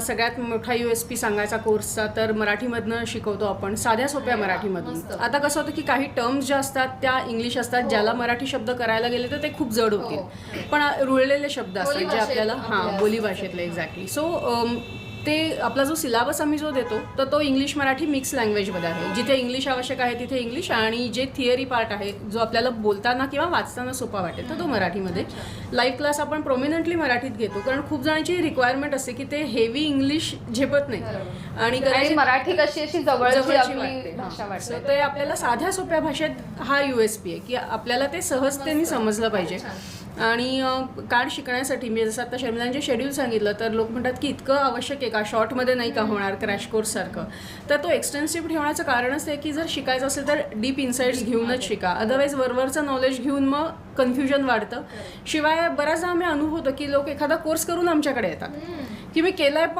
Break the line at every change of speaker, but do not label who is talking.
सगळ्यात मोठा U S P सांगायचा कोर्सचा तर मराठीमधनं शिकवतो आपण. साध्या सोप्या मराठीमधून. आता कसं होतं की काही टर्म्स ज्या असतात त्या इंग्लिश असतात. ज्याला मराठी शब्द करायला गेले तर ते खूप जड होतील.
हो.
पण रुळलेले शब्द असतात जे आपल्याला हां
आपल्या
बोली भाषेतले एक्झॅक्टली सो ते आपला जो सिलेबस आम्ही जो देतो तर तो इंग्लिश मराठी मिक्स लँग्वेजमध्ये आहे. जिथे इंग्लिश आवश्यक आहे तिथे इंग्लिश आणि जे थिअरी पार्ट आहे जो आपल्याला बोलताना किंवा वाचताना सोपा वाटेल तर तो मराठीमध्ये. लाईव्ह क्लास आपण प्रोमिनंटली मराठीत घेतो कारण खूप जणांची रिक्वायरमेंट असते की ते हेवी इंग्लिश झेपत नाही. आणि
मराठी कशी अशी जवळची
वाटते ते आपल्याला साध्या सोप्या भाषेत हा यू एस पी आहे की आपल्याला ते सहजतेने समजलं पाहिजे. आणि कार्ड शिकण्यासाठी मी जसं आता शर्मिलांचे शेड्यूल सांगितलं तर लोक म्हणतात की इतकं आवश्यक आहे का? शॉर्टमध्ये नाही का होणार क्रॅश कोर्ससारखं तर तो एक्सटेन्सिव्ह ठेवण्याचं कारणच आहे की जर शिकायचं असेल तर डीप इन्साईट्स घेऊनच शिका. अदरवाईज वरवरचं नॉलेज घेऊन मग कन्फ्युजन वाढतं. शिवाय बऱ्याचदा आम्ही अनुभवतो की लोक एखादा कोर्स करून आमच्याकडे येतात. की मी केलाय पण